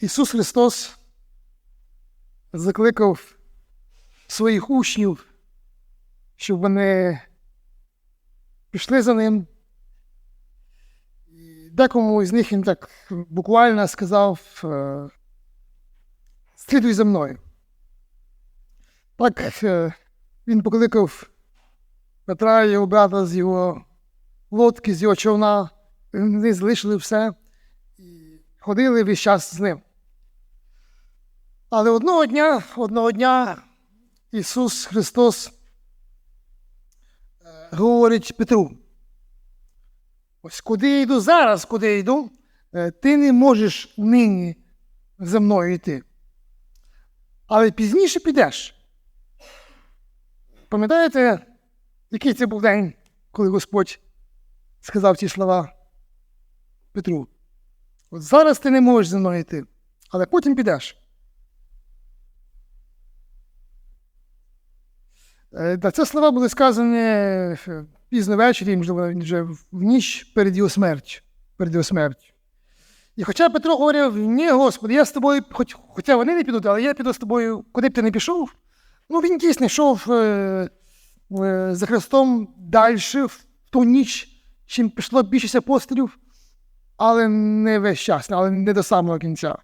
Ісус Христос закликав своїх учнів, щоб вони пішли за ним. Декому з них він так буквально сказав: е, слідуй за мною. Так е, він покликав Петра і його брата з його лодки, з його човна. Вони залишили все і ходили весь час з ним. Але одного дня, одного дня Ісус Христос е, говорить Петру: ось куди я йду зараз, куди я йду, е, ти не можеш нині за мною йти. Але пізніше підеш. Пам'ятаєте, який це був день, коли Господь сказав ці слова Петру? От зараз ти не можеш за мною йти, але потім підеш. Е, Та ці слова були сказані е, пізно ввечері, можливо, вже в ніч перед його смертю. Перед його смертю. І хоча Петро говорив, ні, Господи, я з тобою, хоч, хоча вони не підуть, але я піду з тобою, куди б ти не пішов. Ну, він дійсно йшов е, е, за Христом далі в ту ніч, чим пішло більшість апостолів, але не весь час, але не до самого кінця.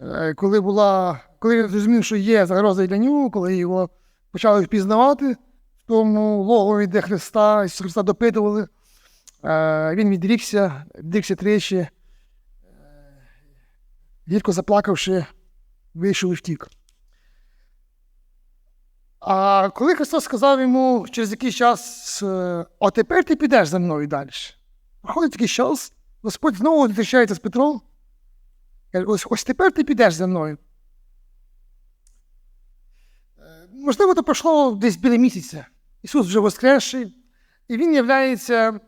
Е, коли, була, коли він зрозумів, що є загроза для нього, коли його почали впізнавати в тому логові, де Христа, Ісуса Христа допитували, е, він відрікся, відрікся тричі, е, гірко заплакавши, вийшов і втік. А коли Христос сказав йому через якийсь час, е, а тепер ти підеш за мною далі. Проходить такий час, Господь знову зустрічається з Петром. Каже, ось, ось тепер ти підеш за мною. Е, Можливо, то пройшло десь біля місяця. Ісус вже воскресший, і Він являється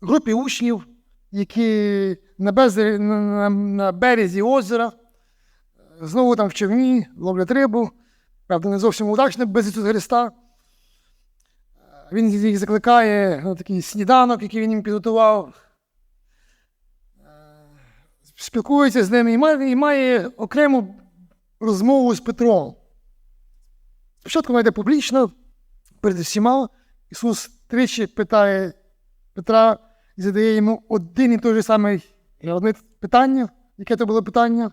групі учнів, які на, безе- на, березі озера, знову там в човні, ловлять рибу. Правда, не зовсім удачно без Ісуса Христа. Він їх закликає на такий сніданок, який він їм підготував. Спілкується з ними і має, і має окрему розмову з Петром. Спочатку вона публічно, перед всіма. Ісус тричі питає Петра і задає йому один і той же самий одне питання. Яке то було питання?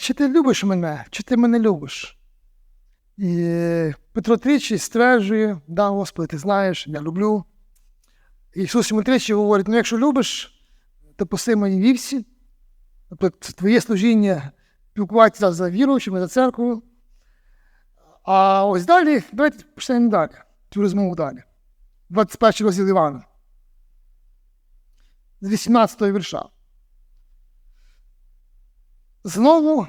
Чи ти любиш мене, чи ти мене любиш? І Петро тричі стверджує, да, Господи, ти знаєш, я люблю. І Ісус йому тричі говорить: ну, якщо любиш, то поси мої вівці, тобто твоє служіння спілкуватися за віруючими, за церквою. А ось далі, давайте почнемо далі, цю розмову далі. 21 розділ Івана. З 18 вірша. Знову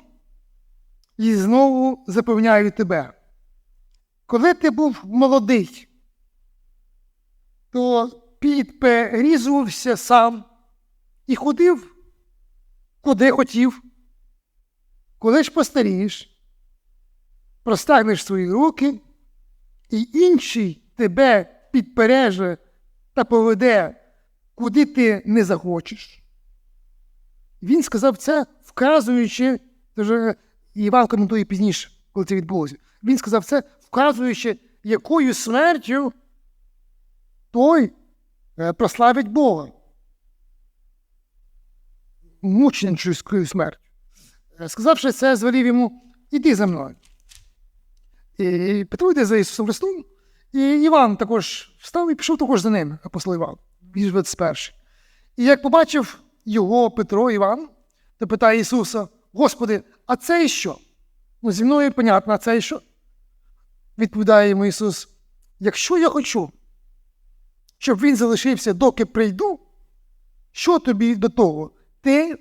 і знову запевняю тебе. Коли ти був молодий, то підперізувався сам і ходив, куди хотів. Коли ж постарієш, простягнеш свої руки, і інший тебе підпереже та поведе, куди ти не захочеш. Він сказав це, вказуючи, вже Іван коментує пізніше, коли це відбулося. Він сказав це, вказуючи, якою смертю той е, прославить Бога. Мученичською смертю. Е, Сказавши це, звелів йому, іди за мною. І Петро йде за Ісусом Христом, і Іван також встав і пішов також за ним, апостол Іван, вірш 21. І як побачив його Петро Іван, то питає Ісуса: Господи, а це що? Ну, зі мною понятно, а це що? Відповідає йому Ісус: якщо я хочу, щоб він залишився, доки прийду, що тобі до того? Ти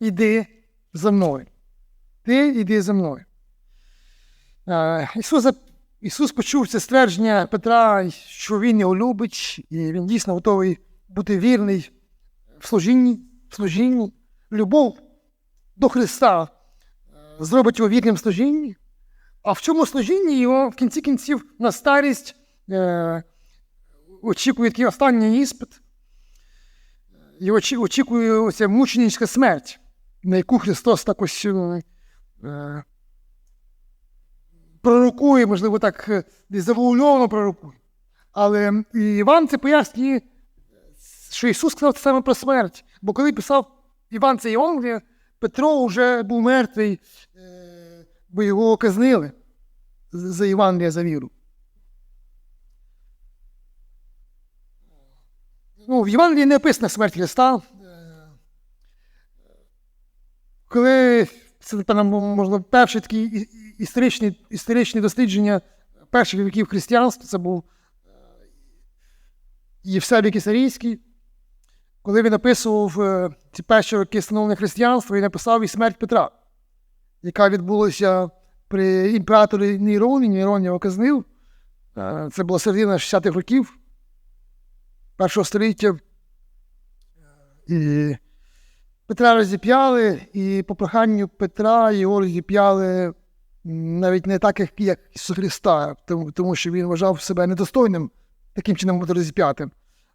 йди за мною. Ти йди за мною. Е, Ісус, Ісус почув це ствердження Петра, що Він його любить, і він дійсно готовий бути вірний в служінні, в служінні. Любов до Христа зробить його вірним в служінні, а в цьому служінні його в кінці кінців на старість е, очікує такий останній іспит. І очі- очікує оця мученичська смерть. на яку Христос так ось е, е, пророкує, можливо, так е, завуальовано пророкує. Але Іван це пояснює, що Ісус сказав це саме про смерть. Бо коли писав Іван це Євангеліє, Петро вже був мертвий, е, бо його казнили за Євангелія за віру. Ну, в Євангелії не описана смерть Христа. Коли це, напевно, можливо, перші такі і- і- історичні, історичні дослідження перших віків християнства, це був е, Євсевій Кисарійський. Коли він описував е, ці перші роки становлення християнства, він написав і смерть Петра, яка відбулася при імператорі Нейроні. Нейрон його казнив. Е, Це була середина 60-х років першого століття. І Петра розіп'яли, і по проханню Петра його розіп'яли навіть не так, як, Ісуса Христа, тому, тому що він вважав себе недостойним таким чином бути розіп'ятим.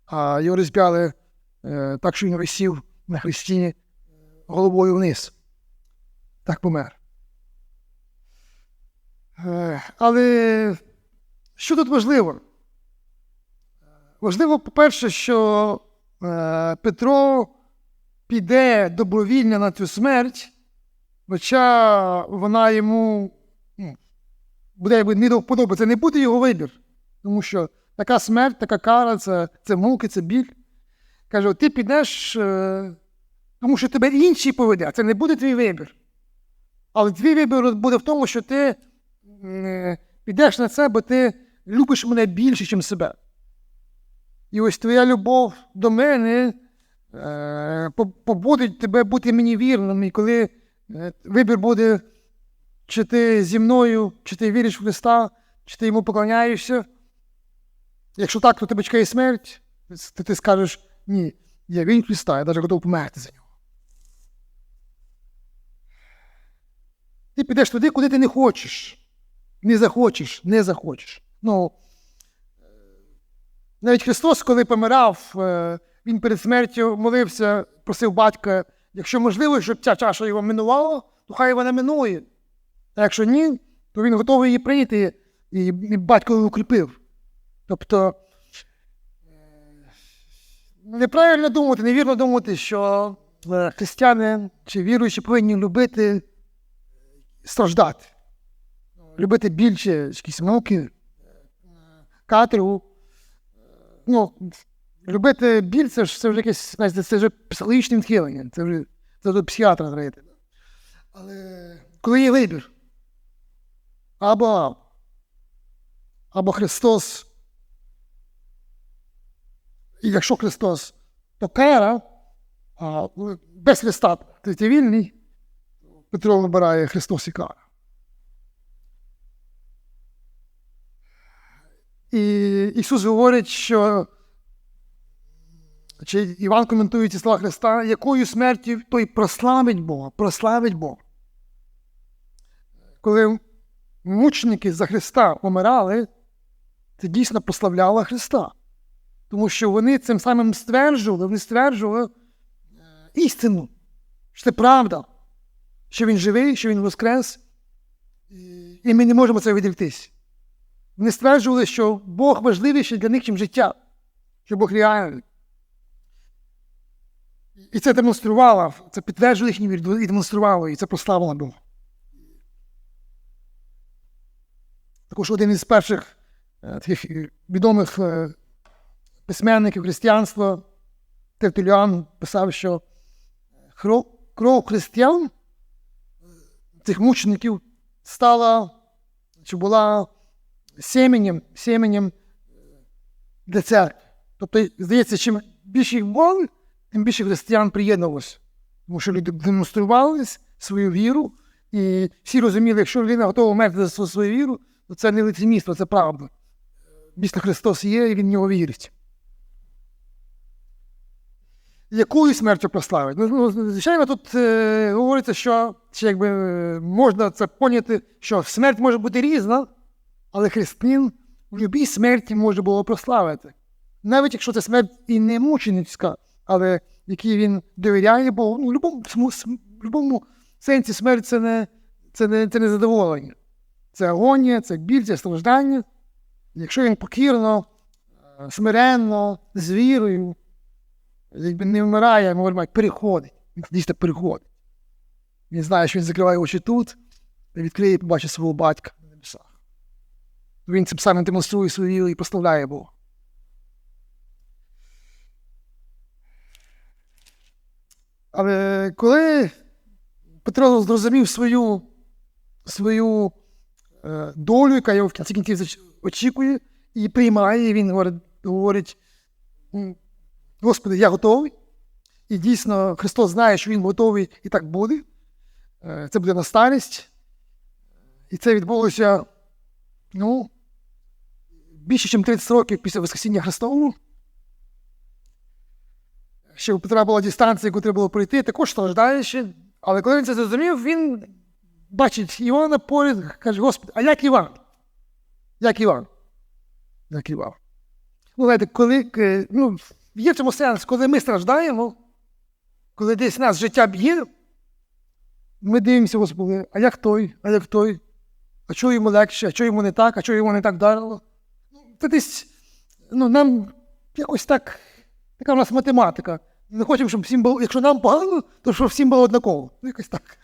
А його розіп'яли е, так, що він висів на хресті головою вниз. Так помер. Е, але що тут важливо? Важливо, по-перше, що е, Петро піде добровільно на цю смерть, хоча вона йому ну, буде не до вподоби. Це не буде його вибір. Тому що така смерть, така кара це, це муки, це біль. Каже, ти підеш, е, тому що тебе інші поведять. Це не буде твій вибір. Але твій вибір буде в тому, що ти е, підеш на це, бо ти любиш мене більше, ніж себе. І ось твоя любов до мене побудить тебе бути мені вірним. І коли е, вибір буде, чи ти зі мною, чи ти віриш в Христа, чи ти йому поклоняєшся. Якщо так, то тебе чекає смерть, то ти скажеш, ні, я вірю Христа, я навіть готовий померти за нього. Ти підеш туди, куди ти не хочеш. Не захочеш, не захочеш. Ну, навіть Христос, коли помирав, е, він перед смертю молився, просив батька, якщо можливо, щоб ця чаша його минувала, то хай вона минує. А якщо ні, то він готовий її прийняти, і батько його укріпив. Тобто е, неправильно думати, невірно думати, що е, християни чи віруючі повинні любити страждати, любити більше якісь муки, каторгу ну, любити біль, це ж це вже якесь, знаєте, це вже психологічне відхилення, це вже це до психіатра треба йти. Але коли є вибір, або, або Христос, і якщо Христос, то кара, а без Христа ти, ти вільний, Петро вибирає Христос і кара. І Ісус говорить, що чи Іван коментує ці слова Христа, якою смертю той прославить Бога, прославить Бога. Коли мученики за Христа помирали, це дійсно прославляло Христа. Тому що вони цим самим стверджували, вони стверджували е, істину, що це правда, що Він живий, що Він воскрес, і ми не можемо це відріктись. Вони стверджували, що Бог важливіший для них, ніж життя, що Бог реальний. І це демонструвало, це підтверджувало їхню віру і демонструвало, і це прославило Бога. Також один із перших е, таких е, відомих е, письменників християнства Тертуліан писав, що кров, кров християн, е, цих мучеників, стала чи була семенем, семенем е, для церкви. Тобто, здається, чим більше їх було, тим більше християн приєднувалося. Тому що люди демонстрували свою віру, і всі розуміли, якщо людина готова вмерти за свою- віру, то це не лицемірство, це правда. Дійсно, Христос є, і Він в нього вірить. Якою смертю прославить? Ну, ну, звичайно, тут е, говориться, що чи якби, е, можна це поняти, що смерть може бути різна, але християнин в будь-якій смерті може було прославити. Навіть якщо це смерть і не мученицька, але в якій він довіряє Богу, ну, в будь-якому см- см- сенсі смерть це не, це, не, це не задоволення. Це агонія, це біль, це страждання. Якщо він покірно, е, смиренно, з вірою, якби не вмирає, ми говоримо, переходить. Він дійсно переходить. Він знає, що він закриває очі тут, відкриє і побачить свого батька на небесах. Він цим самим демонструє свою віру і прославляє Бога. Але коли Петро зрозумів свою, свою е, долю, яка його в кінці кінців очікує, і приймає, і він говорить, говорить Господи, я готовий. І дійсно Христос знає, що Він готовий і так буде. Е, Це буде на старість. І це відбулося ну, більше, ніж 30 років після Воскресіння Христового. У Петра була дистанція, яку треба було пройти, також страждаючи. Але коли він це зрозумів, він бачить Івана поряд, каже: Господи, а як Іван? Як Іван? Як Іван. Ну, знаєте, коли е, ну, є в цьому сенс, коли ми страждаємо, коли десь нас життя б'є, ми дивимося, Господи, а як той, а як той? А чого йому легше, а чого йому не так, а чого йому не так вдарило? Ну, Це десь, ну, нам якось так, така в нас математика. Ми хочемо, щоб всім було, якщо нам погано, то щоб всім було однаково. Ну, якось так.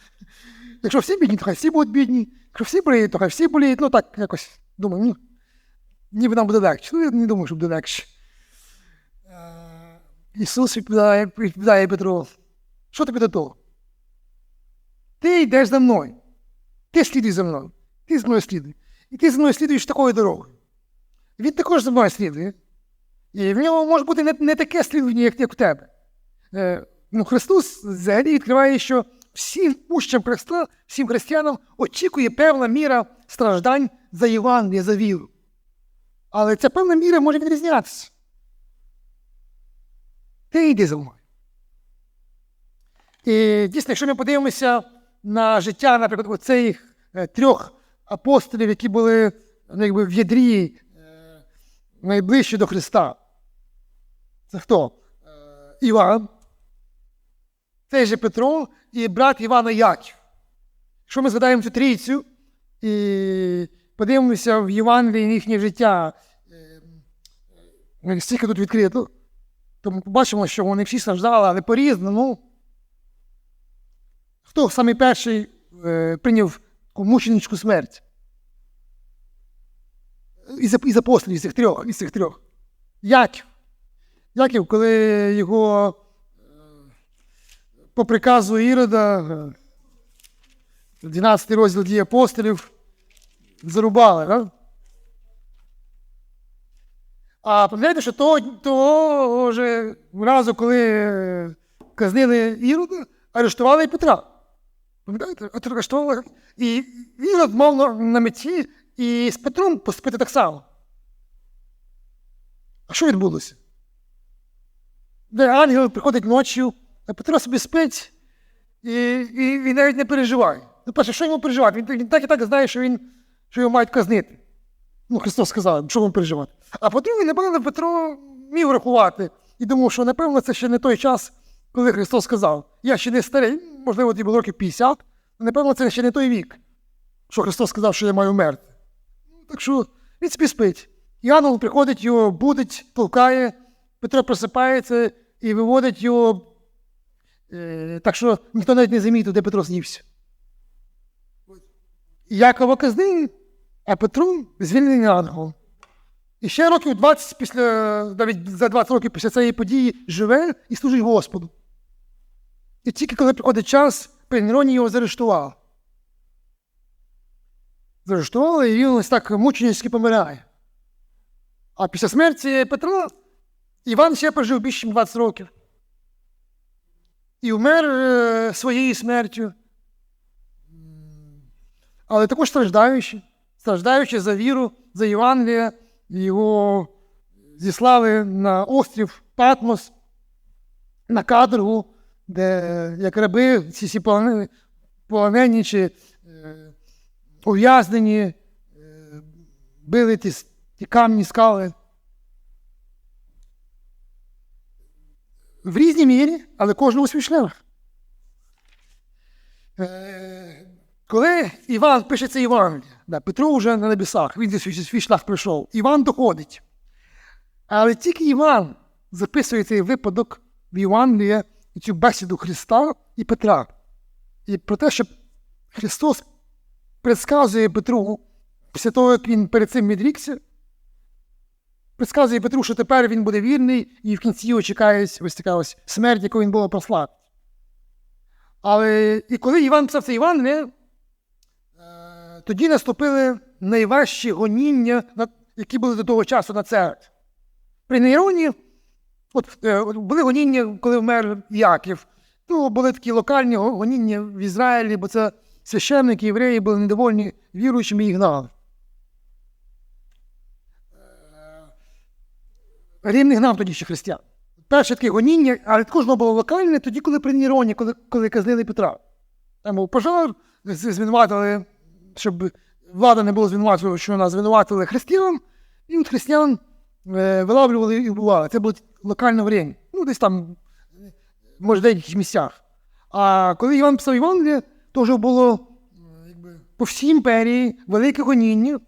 Якщо всі бідні, то хай всі будуть бідні. Якщо всі боліють, то хай всі боліють. Ну так, якось думаю, ну, ніби нам буде легше. Ну, я не думаю, що буде легше. Е, Ісус відповідає, відповідає Петру, що тобі до того? Ти йдеш за мною. Ти слідуй за мною. Ти за мною слідуй. І ти за мною слідуєш такою дорогою. Він також за мною слідує. І в нього може бути не, не таке слідування, як, як у тебе. Е, ну, Христос взагалі відкриває, що всім учням Христа, всім християнам очікує певна міра страждань за Євангеліє, за віру. Але ця певна міра може відрізнятися. Ти йди за мною. І дійсно, якщо ми подивимося на життя, наприклад, оцих е, трьох апостолів, які були ну, якби, в ядрі е, найближчі до Христа. Це хто? Іван, цей же Петро і брат Івана Яків. Якщо ми згадаємо цю трійцю і подивимося в Євангелії їхнє життя, е, стільки тут відкрито, то ми побачимо, що вони всі страждали, але по-різному. Хто самий перший е, прийняв мученичку смерть? Із, із апостолів, із цих трьох, із цих трьох. Яків. Яків, коли його е, по приказу Ірода, е, 12 розділ дії апостолів, зарубали. Да? А пам'ятаєте, що того, того вже разу, коли е, казнили Ірода, арештували і Петра. Пам'ятаєте? Арештували. І Ірод мав на меті і з Петром поступити так само. А що відбулося? Де ангел приходить ночі, а Петро собі спить і, і, і навіть не переживає. Ну, перше, що йому переживати? Він, він так і так знає, що, він, що його мають казнити. Ну, Христос сказав, що йому переживати. А потім, напевно, Петро міг рахувати і думав, що, напевно, це ще не той час, коли Христос сказав, я ще не старий, можливо, тобі було років 50, але, напевно, це ще не той вік, що Христос сказав, що я маю вмерти. Ну, так що він собі спить. І приходить, його будить, толкає, Петро просипається і виводить його. Е, так що ніхто навіть не замітив, де Петро знівся. Якова казнив, а Петру звільнений ангел. І ще років 20 після, навіть за 20 років після цієї події живе і служить Господу. І тільки коли приходить час, при його заарештували. Заарештували, і він ось так мученически помирає. А після смерті Петра Іван ще прожив більше, ніж 20 років. І вмер е, своєю смертю. Але також страждаючи, страждаючи за віру, за Євангелія, його зіслали на острів Патмос, на каторгу, де як раби ці всі полонені чи е, ув'язнені, е, били ті, ті камні скали. В різній мірі, але кожного свій шлях. Е, коли Іван пише це Євангеліє, да, Петро вже на небесах, він свій, свій шлях пройшов. Іван доходить. Але тільки Іван записує цей випадок в Євангелії цю бесіду Христа і Петра. І про те, що Христос предсказує Петру після того, як він перед цим відрікся, предсказує Петру, що тепер він буде вірний, і в кінці його чекає ось така ось смерть, яку він було прославити. Але і коли Іван писав це Євангеліє, е, тоді наступили найважчі гоніння, які були до того часу на церкві. При Нейроні от, е, були гоніння, коли вмер Яків. Ну, були такі локальні гоніння в Ізраїлі, бо це священники, євреї були недовольні віруючими і гнали. Не гнав тоді ще християн. Перше таке гоніння, але також воно було локальне, тоді, коли при Нейроні, коли, коли казнили Петра. Там був пожар, звинуватили, щоб влада не була звинувачена, що вона звинуватили християн, і от християн е, вилавлювали і вбивали. Це було локальне время. Ну, десь там, може, деяких місцях. А коли Іван писав Євангеліє, то вже було е, по всій імперії велике гоніння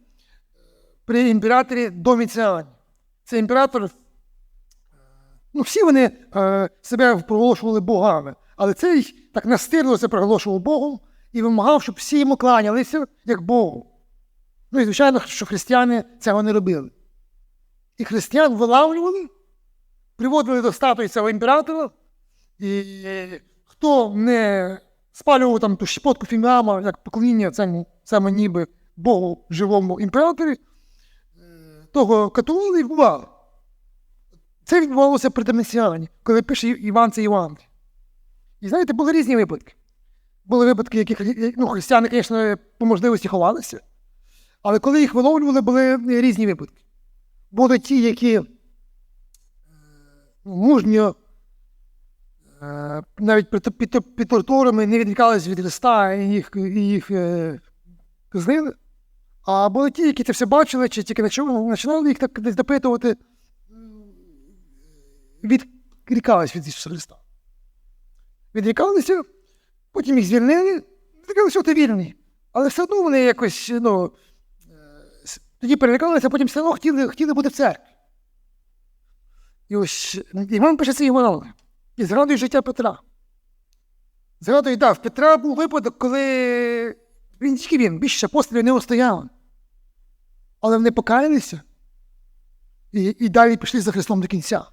при імператорі Доміціані. Це імператор Ну, всі вони е, себе проголошували богами, але цей так настирливо це проголошував Богом і вимагав, щоб всі йому кланялися як Богу. Ну і звичайно, що християни цього не робили. І християн вилавлювали, приводили до статуї цього імператора, і е, хто не спалював там ту щепотку фіміама, як поклоніння цьому саме ніби Богу живому імператорі, е, того катували і вбивали. Це відбувалося при Доміціані, коли пише Іван це Іван. І знаєте, були різні випадки. Були випадки, які ну, християни, звісно, по можливості ховалися. Але коли їх виловлювали, були різні випадки. Були ті, які е, мужньо, е, навіть під, тортурами не відрікалися від Христа і їх, і їх е, казнили. А були ті, які це все бачили, чи тільки починали їх так десь допитувати відрікались від Ісуса Христа. Відрікалися, потім їх звільнили, сказали, що ти вірний. Але все одно вони якось, ну, е, тоді перелякалися, а потім все одно хотіли, хотіли бути в церкві. І ось Іван пише це Іван і згадує життя Петра. Згадує, так, в Петра був випадок, коли він тільки він, більше апостолів не устояли. Але вони покаялися і, і далі пішли за Христом до кінця.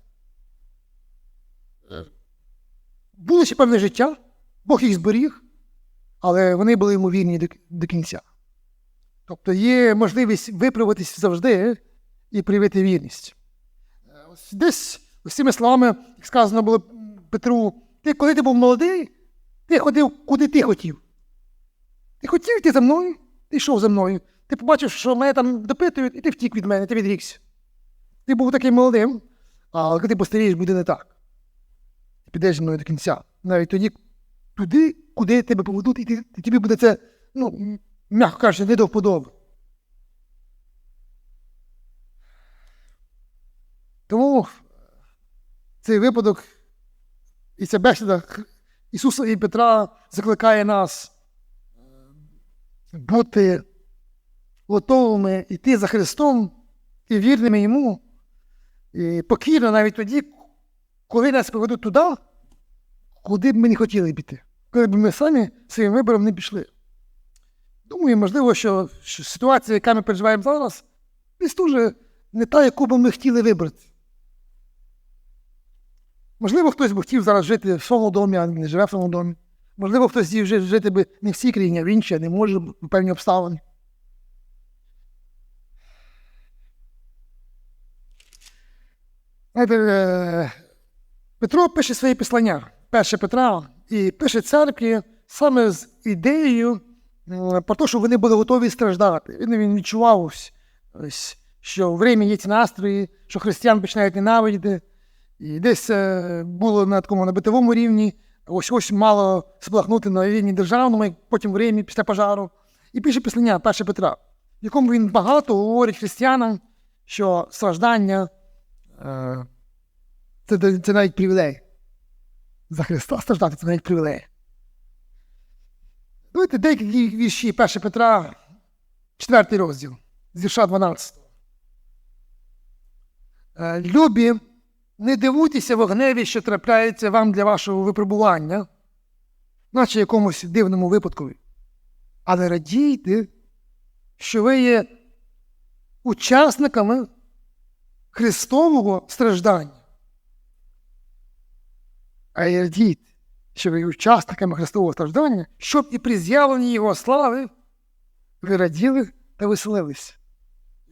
Було ще певне життя, Бог їх зберіг, але вони були йому вірні до, до кінця. Тобто є можливість виправитись завжди і проявити вірність. Е, десь цими словами, як сказано було Петру, ти коли ти був молодий, ти ходив, куди ти хотів. Ти хотів йти за мною, ти йшов за мною. Ти побачив, що мене там допитують, і ти втік від мене, ти відрікся. Ти був таким молодим, а коли ти постарієш, буде не так. Підеш зі мною до кінця. Навіть тоді, туди, куди тебе поведуть, і тобі буде це, ну, м'яко кажучи, не до вподоби. Тому цей випадок і ця бесіда Ісуса і Петра закликає нас е, бути готовими йти за Христом і вірними Йому, і покірно навіть тоді, коли нас поведуть туди, куди б ми не хотіли піти, коли б ми самі своїм вибором не пішли. Думаю, можливо, що, ситуація, яка ми переживаємо зараз, десь дуже не та, яку б ми хотіли вибрати. Можливо, хтось би хотів зараз жити в своєму домі, а не живе в своєму домі. Можливо, хтось жити би не в цій країні, а в іншій, а не може певні обставини. Знаєте, е, Петро пише свої післання, перше Петра, і пише церкві саме з ідеєю про те, що вони були готові страждати. Він, він відчував ось, що в Римі є ці настрої, що християн починають ненавидіти. І десь е, було на такому на битовому рівні, ось ось мало сплахнути на рівні державному, і потім в Римі після пожару. І пише післання перше Петра, в якому він багато говорить християнам, що страждання е, це, це навіть привілей. За Христа страждати це навіть привілей. Давайте деякі вірші 1 Петра, 4 розділ, з вірша 12. Е, Любі, не дивуйтеся вогневі, що трапляється вам для вашого випробування, наче якомусь дивному випадкові. Але радійте, що ви є учасниками Христового страждання. А й радійте, що ви учасниками Христового страждання, щоб і при з'явленні Його слави ви раділи та веселилися.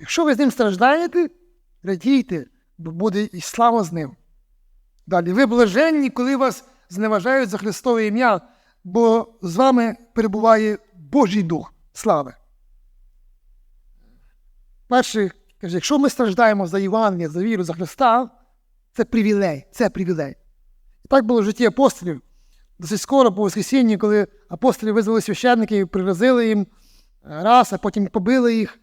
Якщо ви з ним страждаєте, радійте, бо буде і слава з ним. Далі, ви блаженні, коли вас зневажають за Христове ім'я, бо з вами перебуває Божий Дух слави. Перше, каже, якщо ми страждаємо за Євангелія, за віру, за Христа, це привілей, це привілей. Так було в житті апостолів. Досить скоро по Воскресінні, коли апостолі визвали священників, приразили їм раз, а потім побили їх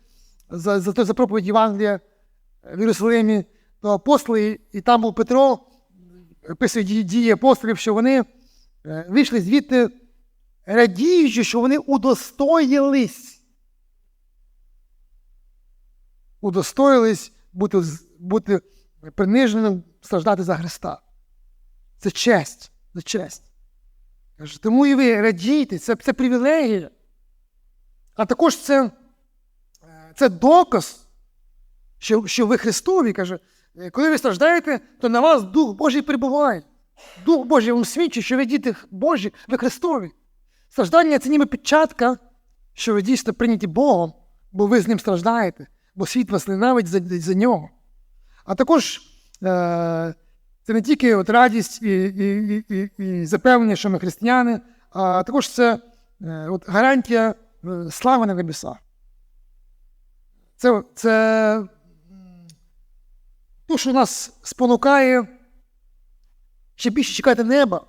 за, за, за проповідь Євангелія в Єрусалимі, то апостоли, і там був Петро, описує дії, дії апостолів, що вони е, вийшли звідти, радіючи, що вони удостоїлись. Удостоїлись бути, бути приниженим, страждати за Христа. Це честь, це честь. Каже, тому і ви радійте, це, це привілегія. А також це, це доказ, що, що ви Христові, каже, коли ви страждаєте, то на вас Дух Божий перебуває. Дух Божий вам свідчить, що ви діти Божі, ви Христові. Страждання це ніби печатка, що ви дійсно прийняті Богом, бо ви з ним страждаєте, бо світ вас ненавидить за, за нього. А також е, це не тільки от радість і, і, і, і, запевнення, що ми християни, а також це е, от гарантія е, слави на небесах. Це, це то, що нас спонукає ще більше чекати неба,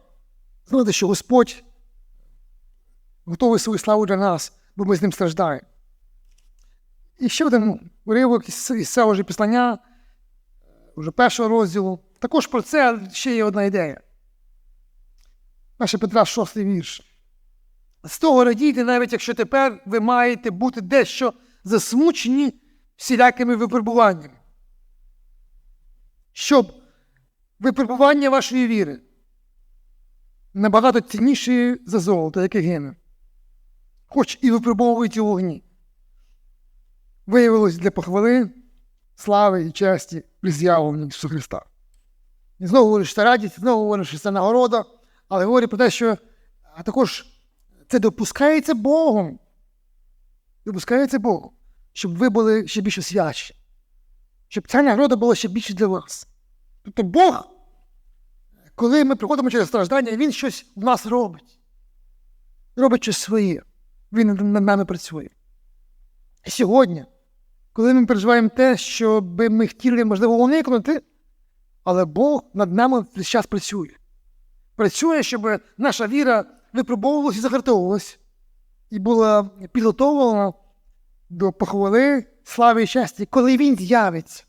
знати, що Господь готовий свою славу для нас, бо ми з ним страждаємо. І ще один уривок із, цього ж післання, вже першого розділу. Також про це ще є одна ідея. Перше Петра, шостий вірш. З того радійте, навіть якщо тепер ви маєте бути дещо засмучені всілякими випробуваннями. Щоб випробування вашої віри набагато цінніше за золото, яке гине, хоч і випробовують у вогні. Виявилось для похвали, слави і честі при з'явленні Ісуса Христа. І знову говорить, що це радість, знову говорить, що це нагорода, але говорить про те, що а також це допускається Богом. Допускається Богом, щоб ви були ще більш освячені, щоб ця нагорода була ще більше для вас. Тобто Бог, коли ми приходимо через страждання, Він щось в нас робить. Робить щось своє. Він над нами працює. І сьогодні, коли ми переживаємо те, що би ми хотіли, можливо, уникнути, але Бог над нами весь час працює. Працює, щоб наша віра випробовувалась і загартовувалась, і була підготовлена до похвали, слави і щастя, коли він з'явиться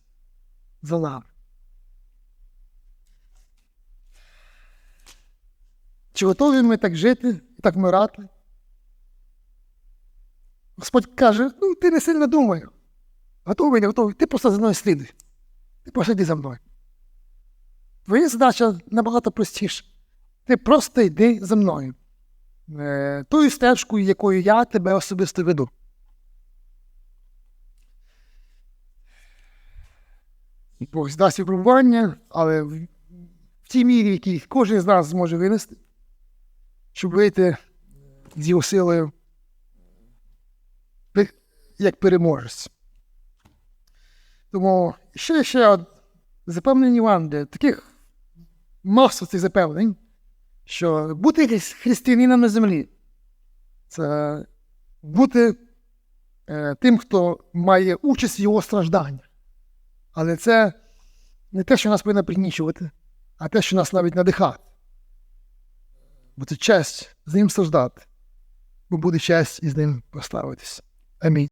за нами. Чи готові ми так жити і так вмирати? Господь каже, ну ти не сильно думай. Готовий, не готовий, ти просто за мною слідуй. Ти просто йди за мною. Твоя задача набагато простіша. Ти просто йди за мною. Е, Тою стежкою, якою я тебе особисто веду. Бог здасть випробування, але в, тій мірі, в якій кожен з нас зможе винести, щоб вийти з його силою як переможець. Тому ще ще запевнені Євангелія, таких масу цих запевнень, що бути хрис- християнином на землі це бути е, тим, хто має участь в його стражданнях. Але це не те, що нас повинно пригнічувати, а те, що нас навіть надихати. Бо це честь з ним страждати, бо буде честь із ним прославитися. Амінь.